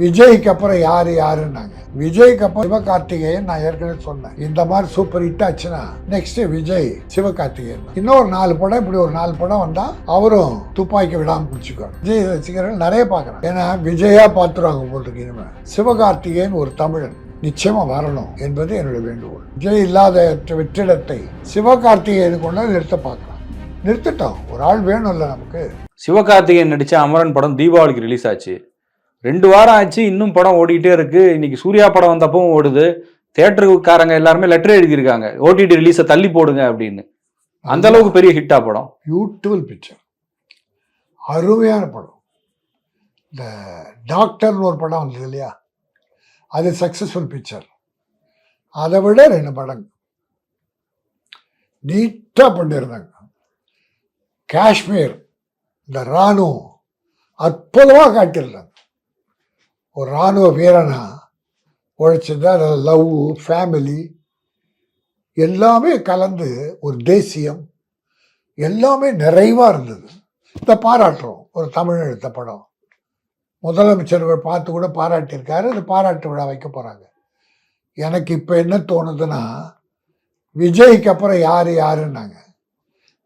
விஜய்க்கு அப்புறம் யாரு யாருன்னாங்க? விஜய்க்கு அப்புறம் சிவகார்த்திகேயன் நான் ஏற்கனவே சொன்னேன். இந்த மாதிரி சூப்பர் ஹிட் ஆச்சுன்னா நெக்ஸ்ட் விஜய் சிவகார்த்திகேயன். இன்னொரு நாலு படம் இப்படி ஒரு நாலு படம் வந்தா அவரும் துப்பாக்கி விடாம பிடிச்சிக்குவார். விஜய் ரசிகர்கள் நிறைய பார்க்கறாங்க ஏன்னா விஜயா பார்த்துருவாங்க போல் இனிமேல் சிவகார்த்திகேயன் ஒரு தமிழன். நிச்சயமா வரணும் என்பது என்னுடைய வேண்டுகோள். விஜய் இல்லாத வெற்றிடத்தை சிவகார்த்திகேயன் கொண்டு நிறுத்த பார்க்கலாம். நிறுத்திட்டோம். ஒரு ஆள் வேணும்ல நமக்கு. சிவகார்த்திகேயன் நடிச்ச அமரன் படம் தீபாவளிக்கு ரிலீஸ் ஆச்சு. ரெண்டு வாரம் ஆச்சு இன்னும் படம் ஓடிக்கிட்டே இருக்கு. இன்னைக்கு சூர்யா படம் வந்தப்பவும் ஓடுது. தேட்டருக்காரங்க எல்லாருமே லெட்டர் எழுதியிருக்காங்க. ஓடிடி ரிலீஸை தள்ளி போடுங்க அப்படின்னு. அந்த அளவுக்கு பெரிய ஹிட்டா படம். பியூட்டிஃபுல் பிக்சர் அருமையான படம். இந்த டாக்டர்னு ஒரு படம் வந்தது இல்லையா? அது சக்ஸஸ்ஃபுல் பிக்சர் அதை விட ரெண்டு படம் நீட்டாக பண்ணியிருந்தாங்க. காஷ்மீர் இந்த இராணுவம் அற்புதமாக காட்டியிருந்தாங்க. ஒரு இராணுவ வீரனா உழைச்சிருந்தா அதில் லவ் ஃபேமிலி எல்லாமே கலந்து ஒரு தேசியம் எல்லாமே நிறைவாக இருந்தது. இதை பாராட்டுறோம். ஒரு தமிழ் எடுத்த படம். முதலமைச்சர்கள் பார்த்து கூட பாராட்டியிருக்காரு. அது பாராட்டு விழா வைக்க போகிறாங்க எனக்கு இப்போ என்ன தோணுதுன்னா விஜய்க்கு அப்புறம் யார் யாருன்னாங்க.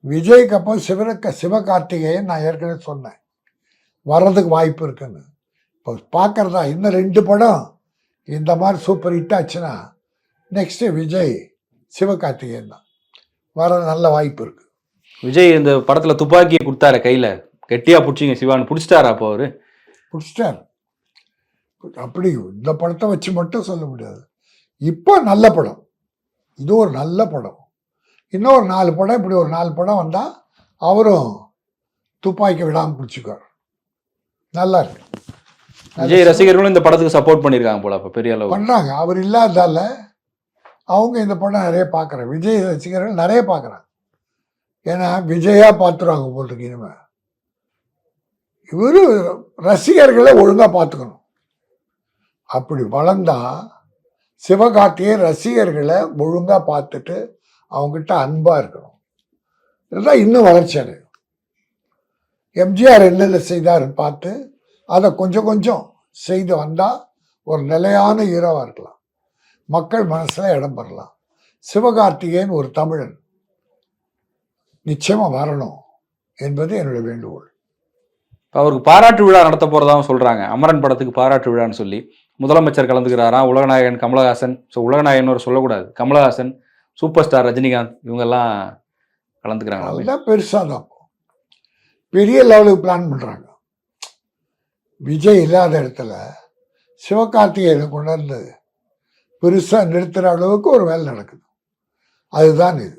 விஜய்க்கு அப்புறம் சிவக்க சிவகார்த்திகேயன் நான் ஏற்கனவே சொன்னேன். வர்றதுக்கு வாய்ப்பு இருக்குன்னு. இப்போ பார்க்குறதா இன்னும் ரெண்டு படம் இந்த மாதிரி சூப்பர் ஹிட் ஆச்சுன்னா நெக்ஸ்ட்டு விஜய் சிவகார்த்திகேயன் தான். வர நல்ல வாய்ப்பு இருக்குது விஜய் இந்த படத்துல துப்பாக்கியை கொடுத்தாரு கையில. கெட்டியா புடிச்சிங்க சிவான்னு. புடிச்சிட்டாரா அப்போ அவரு? பிடிச்சிட்டார். அப்படி இந்த படத்தை வச்சு மட்டும் சொல்ல முடியாது. இப்போ நல்ல படம். இது ஒரு நல்ல படம். இன்னும் ஒரு நாலு படம் இப்படி ஒரு நாலு படம் வந்தால் அவரும் துப்பாக்கி விடாமல் பிடிச்சிக்குவார். நல்லா இருக்கு. விஜய் ரசிகர்களும் இந்த படத்துக்கு சப்போர்ட் பண்ணிருக்காங்க போல அப்ப பெரிய அளவு பண்ணுறாங்க அவர் இல்லாதால அவங்க இந்த படம் நிறைய பார்க்குறாங்க விஜய் ரசிகர்கள் நிறைய பார்க்குறாங்க ஏன்னா விஜயா பார்த்துருவாங்க போல் இருக்கு இவரு ரசிகர்களை ஒழுங்காக பார்த்துக்கணும் அப்படி வளர்ந்தா சிவகார்த்திகை ரசிகர்களை ஒழுங்காக பார்த்துட்டு அவங்ககிட்ட அன்பாக இருக்கணும். இதுதான் இன்னும் வளர்ச்சி அடையும். எம்ஜிஆர் என்னென்ன செய்தாருன்னு பார்த்து அதை கொஞ்சம் கொஞ்சம் செய்து வந்தால் ஒரு நிலையான ஹீரோவாக இருக்கலாம். மக்கள் மனசில் இடம் பெறலாம். சிவகார்த்திகேயன் ஒரு தமிழன். நிச்சயமாக வரணும் என்பது என்னுடைய வேண்டுகோள். இப்ப அவருக்கு பாராட்டு விழா நடத்த போறதாவும் சொல்றாங்க. அமரன் படத்துக்கு பாராட்டு விழான்னு சொல்லி முதலமைச்சர் கலந்துக்கிறாராம் உலகநாயகன் கமலஹாசன். ஸோ உலகநாயகன் ஒரு சொல்லக்கூடாது. கமலஹாசன் சூப்பர் ஸ்டார் ரஜினிகாந்த் இவங்கெல்லாம் கலந்துக்கிறாங்க. அதுதான் பெருசாக தான். பெரிய லெவலுக்கு பிளான் பண்ணுறாங்க விஜய் இல்லாத இடத்துல சிவகார்த்திகேயனை கொண்டாந்து பெருசாக நிறுத்துகிற அளவுக்கு ஒரு வேலை நடக்குது. அதுதான் இது.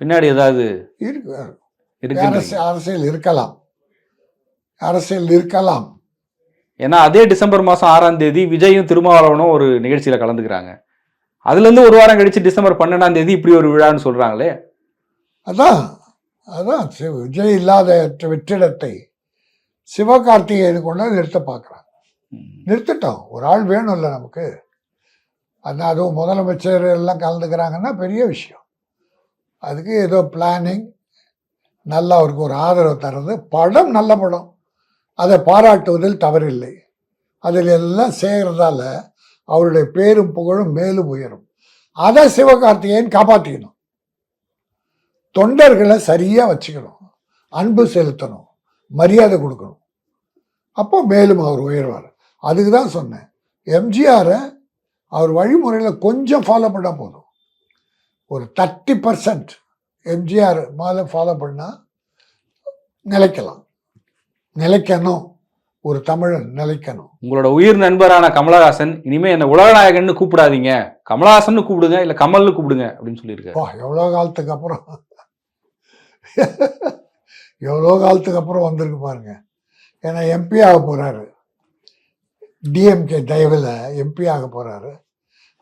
பின்னாடி ஏதாவது இருக்கு அரசியல் அரசியல் இருக்கலாம். அரசியல் இருக்கலாம். ஏன்னா அதே டிசம்பர் மாசம் ஆறாம் தேதி விஜயும் திருமாவளவனும் ஒரு நிகழ்ச்சியில கலந்துக்கிறாங்க. அதுல இருந்து ஒரு வாரம் கழிச்சு டிசம்பர் பன்னெண்டாம் தேதி இப்படி ஒரு விழான்னு சொல்றாங்களே? அதான் அதான். விஜய் இல்லாத வெற்றிடத்தை சிவகார்த்திகேயனை கொண்டாந்து நிறுத்த பார்க்குறாங்க. நிறுத்திட்டோம். ஒரு ஆள் வேணும்ல நமக்கு. அது அதுவும் முதலமைச்சர் எல்லாம் கலந்துக்கிறாங்கன்னா பெரிய விஷயம். அதுக்கு ஏதோ பிளானிங் நல்லா அவருக்கு ஒரு ஆதரவு தர்றது. படம் நல்ல படம். அதை பாராட்டுவதில் தவறில்லை. அதில் எல்லாம் செய்கிறதால அவருடைய பேரும் புகழும் மேலும் உயரும். அதை சிவகார்த்திகேயன் காப்பாற்றிக்கணும் தொண்டர்களை சரியாக வச்சுக்கணும். அன்பு செலுத்தணும். மரியாதை கொடுக்கணும். அப்போ மேலும் அவர் உயர்வார். அதுக்கு தான் சொன்னேன். எம்ஜிஆரை அவர் வழிமுறையில் கொஞ்சம் ஃபாலோ பண்ணால் போதும். ஒரு தேர்ட்டி பர்சன்ட் எம்ஜிஆர் மேலே ஃபாலோ பண்ணால் நிலைக்கலாம். நிலைக்கணும். ஒரு தமிழன் நிலைக்கணும். உங்களோட உயிர் நண்பரான கமலஹாசன் இனிமே என்ன உலகநாயகன்னு கூப்பிடாதீங்க. கமலஹாசன் கூப்பிடுங்க இல்ல கமல்னு கூப்பிடுங்க அப்படின்னு சொல்லியிருக்காரு. எவ்வளோ காலத்துக்கு அப்புறம்? எவ்வளோ காலத்துக்கு அப்புறம் வந்திருக்கு பாருங்க. ஏன்னா எம்பி ஆக போகிறாரு டிஎம்கே தயவில் எம்பி ஆக போகிறாரு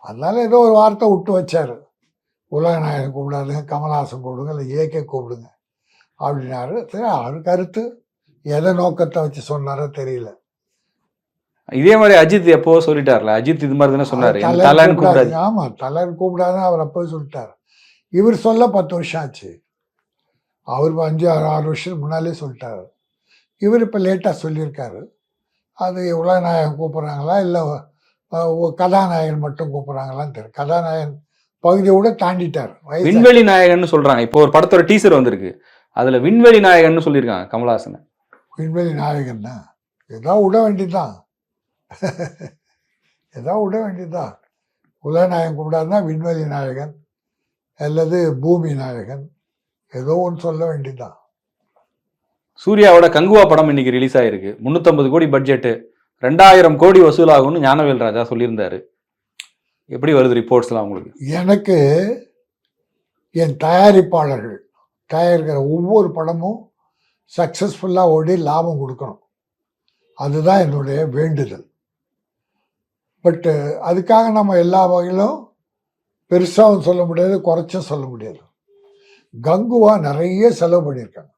அதனால ஏதோ ஒரு வார்த்தை விட்டு வச்சார். உலகநாயகன் கூப்பிடாதுங்க கமல்ஹாசன் கூப்பிடுங்க இல்லை ஏகே கூப்பிடுங்க அப்படின்னாரு. சரி அவர் கருத்து. எதை நோக்கத்தை வச்சு சொன்னாரோ தெரியல. இதே மாதிரி அஜித் எப்போ சொல்லிட்டார்ல? அஜித் இது மாதிரி தானே சொன்னாரு. தலைன்னு கூப்பிடாது. கூப்பிடாதீங்க. ஆமா தலைன்னு கூப்பிடாதுன்னு அவர் அப்போவே சொல்லிட்டார். இவர் சொல்ல பத்து வருஷம் ஆச்சு. அவர் அஞ்சு ஆறு ஆறு வருஷம் முன்னாலே சொல்லிட்டாரு. இவர் இப்போ லேட்டாக சொல்லியிருக்காரு. அது உலகநாயகன் கூப்பிட்றாங்களா? இல்லை கதாநாயகன் மட்டும் கூப்பிட்றாங்களான்னு தெரியும் கதாநாயகன் பகுதியை கூட தாண்டிட்டார். விண்வெளி நாயகன்னு சொல்றாங்க. இப்போ ஒரு படத்தோட டீசர் வந்திருக்கு. அதுல விண்வெளி நாயகன்னு சொல்லியிருக்காங்க கமலஹாசன். விண்வெளி நாயகன் தான் ஏதோ விட வேண்டியதுதான். ஏதோ விட வேண்டியதுதான். உலகநாயகன் கூப்பிடாதுன்னா விண்வெளி நாயகன் அல்லது பூமி நாயகன் ஏதோ ஒன்று சொல்ல வேண்டியதுதான். சூர்யாவோட கங்குவா படம் இன்னைக்கு ரிலீஸ் ஆயிருக்கு. 350 கோடி பட்ஜெட் ரெண்டாயிரம் கோடி வசூலாகும்னு ஞானவேல் ராஜா சொல்லியிருந்தாரு. எப்படி வருது ரிப்போர்ட்ஸ்லாம் உங்களுக்கு? எனக்கு என் தயாரிப்பாளர்கள் தயாரிக்கிற ஒவ்வொரு படமும் சக்ஸஸ்ஃபுல்லாக ஓடி லாபம் கொடுக்கணும். அதுதான் என்னுடைய வேண்டுதல். பட்டு அதுக்காக நம்ம எல்லா வகையிலும் பெருசாகவும் சொல்ல முடியாது குறைச்சும் சொல்ல முடியாது. கங்குவா நிறைய செலவு பண்ணியிருக்காங்க.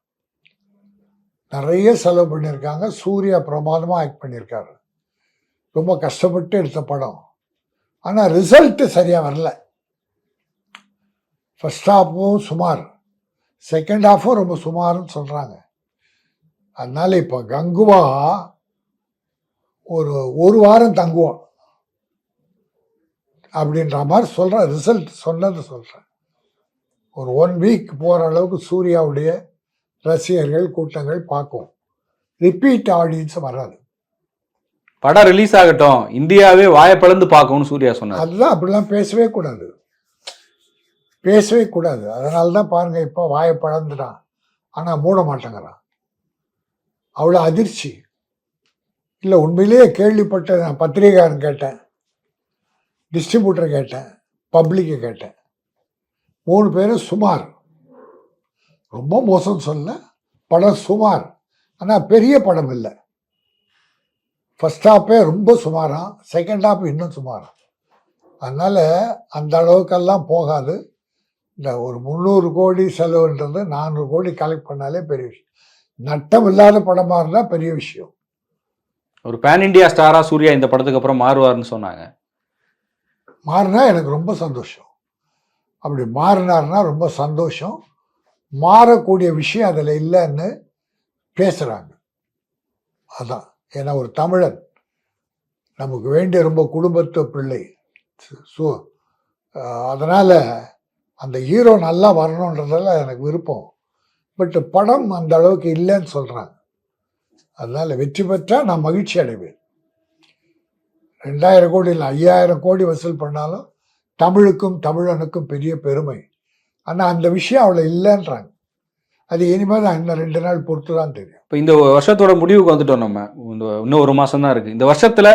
நிறைய செலவு பண்ணியிருக்காங்க. சூர்யா பிரமாதமாக ஆக்ட் பண்ணியிருக்காரு. ரொம்ப கஷ்டப்பட்டு எடுத்த படம். ஆனால் ரிசல்ட்டு சரியாக வரல. ஃபஸ்ட் ஹாஃபும் சுமார். செகண்ட் ஹாஃபும் ரொம்ப சுமார்னு சொல்கிறாங்க அதனால இப்போ கங்குவா ஒரு ஒரு வாரம் தங்குவோம் அப்படின்ற மாதிரி சொல்கிறேன் ரிசல்ட் சொன்னது சொல்கிறேன் ஒரு ஒன் வீக் போகிற அளவுக்கு சூர்யாவுடைய ரசிகர்கள் கூட்டங்கள் பார்க்கும். ரிப்பீட் ஆடியன்ஸ் வராது. படம் ரிலீஸ் ஆகட்டும். இந்தியாவே வாயை பிளந்து பார்க்கும்னு சூர்யா சொன்னார். அதுதான் அப்படிலாம் பேசவே கூடாது. பேசவே கூடாது. அதனால தான் பாருங்க இப்போ வாயை பழந்துட்டான் ஆனால் மூட மாட்டேங்கிறான். அவ்வளோ அதிர்ச்சி. இல்லை உண்மையிலேயே கேள்விப்பட்ட நான் பத்திரிகையாரன் கேட்டேன். டிஸ்ட்ரிபியூட்டர் கேட்டேன். பப்ளிக்கை கேட்டேன். மூணு பேரும் சுமார். ரொம்ப மோசம் சொல்ல படம் சுமார். ஆனால் பெரிய படம் இல்லை. ஃபர்ஸ்ட் ஹாப்பே ரொம்ப சுமாராம் செகண்ட் ஹாப் இன்னும் சுமாராம் அதனால் அந்த அளவுக்கெல்லாம் போகாது. இந்த ஒரு முந்நூறு கோடி செலவுன்றது நானூறு கோடி கலெக்ட் பண்ணாலே பெரிய விஷயம். நட்டம் இல்லாத படமாக இருந்தால் பெரிய விஷயம். ஒரு பேன் இந்தியா ஸ்டாரா சூர்யா இந்த படத்துக்கு அப்புறம் மாறுவார்னு சொன்னாங்க. மாறினா எனக்கு ரொம்ப சந்தோஷம். அப்படி மாறினார்னா ரொம்ப சந்தோஷம். மாறக்கூடிய விஷயம் அதில் இல்லைன்னு பேசுகிறாங்க அதான். ஏன்னா ஒரு தமிழன். நமக்கு வேண்டிய ரொம்ப குடும்பத்து பிள்ளை. ஸோ அதனால் அந்த ஹீரோ நல்லா வரணுன்றதால எனக்கு விருப்பம். பட் படம் அந்த அளவுக்கு இல்லைன்னு சொல்கிறாங்க அதனால் வெற்றி பெற்றால் நான் மகிழ்ச்சி அடைவேன். ரெண்டாயிரம் கோடி இல்லை ஐயாயிரம் கோடி வசூல் பண்ணாலும் தமிழுக்கும் தமிழனுக்கும் பெரிய பெருமை. ஆனால் அந்த விஷயம் அவ்வளோ இல்லைன்றாங்க. அது இனிமேல் தான் இன்னும் ரெண்டு நாள் பொறுத்து தான் தெரியும். இப்போ இந்த வருஷத்தோட முடிவுக்கு வந்துட்டோம் நம்ம. இந்த இன்னும் ஒரு மாசம் தான் இருக்கு. இந்த வருஷத்துல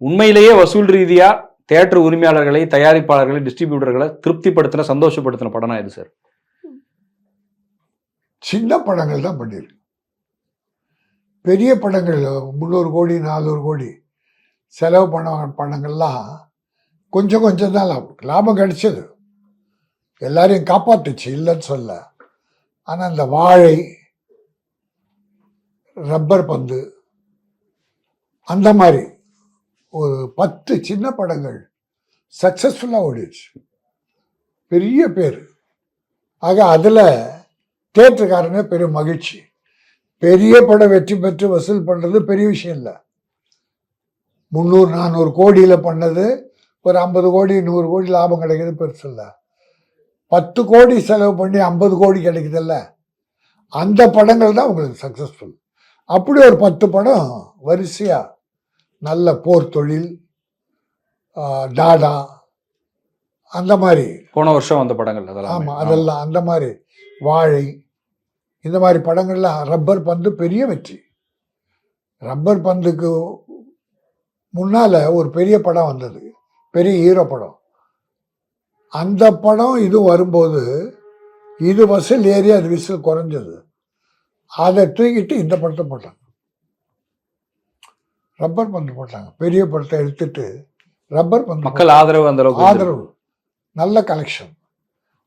உண்மையிலேயே வசூல் ரீதியா தியேட்டர் உரிமையாளர்களை தயாரிப்பாளர்களை டிஸ்ட்ரிபியூட்டர்களை திருப்திப்படுத்தின சந்தோஷப்படுத்தின படம்னா இது சார் சின்ன படங்கள் தான் பண்ணியிருக்கு பெரிய படங்கள் முந்நூறு கோடி நானூறு கோடி செலவு பண்ண படங்கள்லாம் கொஞ்சம் கொஞ்சம் தான் லாபம். லாபம் கிடைச்சது. எல்லாரையும் காப்பாற்றுச்சு இல்லைன்னு சொல்ல. ஆனால் இந்த வாழை ரப்பர் பந்து அந்த மாதிரி ஒரு பத்து சின்ன படங்கள் சக்ஸஸ்ஃபுல்லாக ஓடிடுச்சு. பெரிய பேர். ஆக அதில் தேட்டருக்காரனே பெரிய மகிழ்ச்சி. பெரிய படம் வெற்றி பெற்று வசூல் பண்ணுறது பெரிய விஷயம் இல்லை. முந்நூறு நானூறு கோடியில் பண்ணது ஒரு ஐம்பது கோடி நூறு கோடி லாபம் கிடைக்கிறது பெருசு இல்லை பத்து கோடி செலவு பண்ணி ஐம்பது கோடி கிடைக்குதுல்ல. அந்த படங்கள் தான் உங்களுக்கு சக்ஸஸ்ஃபுல் அப்படி ஒரு பத்து படம் வரிசையாக நல்ல போர் தொழில் டாடா அந்த மாதிரி. போன வருஷம் வந்த படங்கள் அதெல்லாம். ஆமாம் அதெல்லாம் அந்த மாதிரி. வாழை இந்த மாதிரி படங்கள்லாம் ரப்பர் பந்து பெரிய வெற்றி. ரப்பர் பந்துக்கு முன்னால் ஒரு பெரிய படம் வந்தது. பெரிய ஹீரோ படம். அந்த படம் இது வரும்போது இது வசூல் ஏறி அது விசில் குறைஞ்சது. அதை தூக்கிட்டு இந்த படத்தை போட்டாங்க. ரப்பர் பந்து போட்டாங்க. பெரிய படத்தை எடுத்துட்டு ரப்பர் பந்து மக்கள் ஆதரவு அந்த. ஆதரவு. நல்ல கலெக்ஷன்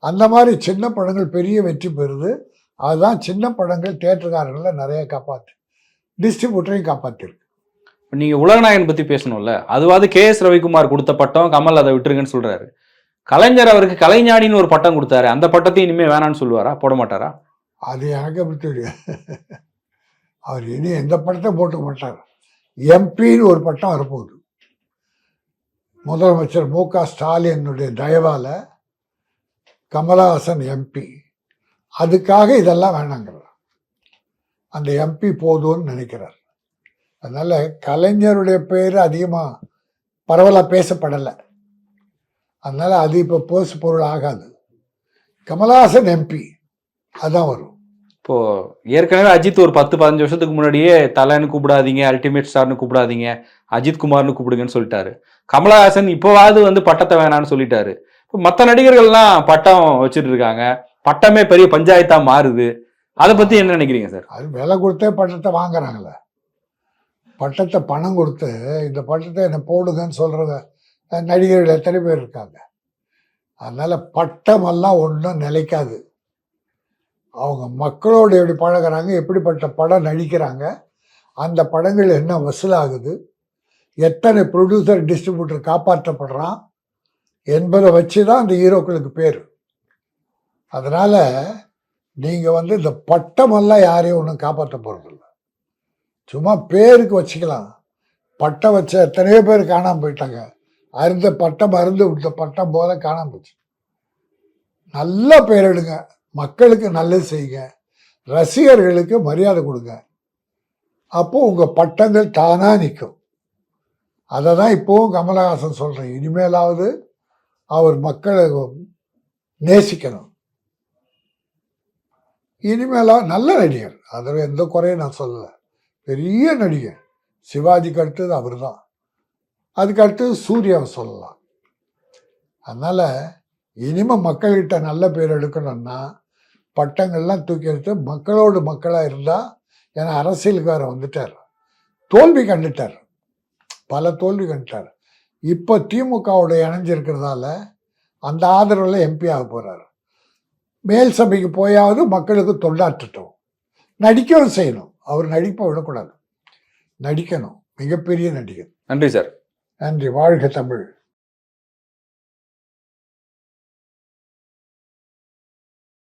அந்த மாதிரி சின்ன படங்கள் பெரிய வெற்றி பெறுது. அதுதான் சின்ன படங்கள் தேட்டருக்காரர்களை நிறைய காப்பாற்று டிஸ்ட்ரிபியூட்டரையும் காப்பாற்றிருக்கு நீங்கள் உலகநாயகன் பற்றி பேசணும்ல. அதுவாது கே எஸ் ரவிக்குமார் கொடுத்த பட்டம் கமல் அதை விட்டுருங்கன்னு சொல்கிறாரு கலைஞர் அவருக்கு கலைஞானின்னு ஒரு பட்டம் கொடுத்தாரு. அந்த பட்டத்தையும் இனிமேல் வேணாம்னு சொல்லுவாரா? போட மாட்டாரா? அது எனக்கு அப்படி தெரியும்? அவர் இனி எந்த பட்டத்தை போட்டுக்க மாட்டார். எம்பின்னு ஒரு பட்டம் வரப்போகுது. முதலமைச்சர் மு க ஸ்டாலினுடைய தயவால் கமலஹாசன் எம்பி. அதுக்காக இதெல்லாம் வேணாங்கிறார். அந்த எம்பி போதும்னு நினைக்கிறார். அதனால கலைஞருடைய பேர் அதிகமாக பரவலாக பேசப்படலை. அதனால அது இப்போ பேசு பொருள் ஆகாது. கமலஹாசன் எம்பி அதான் வரும். இப்போ ஏற்கனவே அஜித் ஒரு பத்து பதினஞ்சு வருஷத்துக்கு முன்னாடியே தலைன்னு கூப்பிடாதீங்க அல்டிமேட் ஸ்டார்னு கூப்பிடாதீங்க அஜித் குமார்னு கூப்பிடுங்கன்னு சொல்லிட்டாரு. கமலஹாசன் இப்போவாவது வந்து பட்டத்தை வேணான்னு சொல்லிட்டாரு. இப்போ மற்ற நடிகர்கள்லாம் பட்டம் வச்சுட்டு இருக்காங்க. பட்டமே பெரிய பஞ்சாயத்தா மாறுது. அதை பத்தி என்ன நினைக்கிறீங்க சார்? அது விலை கொடுத்தே பட்டத்தை வாங்குறாங்களே. பட்டத்தை பணம் கொடுத்து இந்த பட்டத்தை என்ன போடுங்கன்னு சொல்கிறத நடிகர்கள் எத்தனை பேர் இருக்காங்க? அதனால் பட்டமெல்லாம் ஒன்றும் நிலைக்காது. அவங்க மக்களோடு எப்படி பழகுறாங்க எப்படிப்பட்ட படம் நடிக்கிறாங்க அந்த படங்கள் என்ன வசூலாகுது எத்தனை ப்ரொடியூசர் டிஸ்ட்ரிபியூட்டர் காப்பாற்றப்படுறான் என்பதை வச்சு தான் அந்த ஹீரோக்களுக்கு பேர். அதனால் நீங்கள் வந்து இந்த பட்டமெல்லாம் யாரையும் ஒன்றும் காப்பாற்ற போகிறதில்ல சும்மா பேருக்கு வச்சுக்கலாம். பட்டம் வச்ச எத்தனையோ பேர் காணாமல் போயிட்டாங்க. அருந்த பட்டம் அருந்து விட்ட பட்டம் போல காணாமல் போச்சு. நல்ல பேர் எடுங்க. மக்களுக்கு நல்லது செய்யுங்க. ரசிகர்களுக்கு மரியாதை கொடுங்க. அப்போ உங்கள் பட்டங்கள் தானாக நிற்கும். அதை தான் இப்போவும் கமலஹாசன் சொல்கிறேன் இனிமேலாவது அவர் மக்களை நேசிக்கணும். இனிமேலாக நல்ல நடிகர். அதில் எந்த குறையும் நான் சொல்லலை. பெரிய நடிகர் சிவாஜிக்கு அடுத்தது அவர் தான் அதுக்கு அடுத்தது சூர்யாவை சொல்லலாம். அதனால் இனிமேல் மக்கள்கிட்ட நல்ல பேர் எடுக்கணும்னா பட்டங்கள்லாம் தூக்கி எடுத்து மக்களோடு மக்களாக இருந்தால் ஏன்னா அரசியலுக்காரர் வந்துட்டார். தோல்வி கண்டுட்டார். பல தோல்வி கண்டுட்டார். இப்போ திமுகவோட இணைஞ்சிருக்கிறதால அந்த ஆதரவில் எம்பி ஆக போகிறார் மேல் சபைக்கு போயாவது மக்களுக்கு தொண்டாற்றட்டும். நடிக்கவும் செய்யணும். அவர் நடிப்பை விடக்கூடாது. நடிக்கணும். மிகப்பெரிய நடிகர். நன்றி சார். நன்றி. வாழ்க தமிழ்.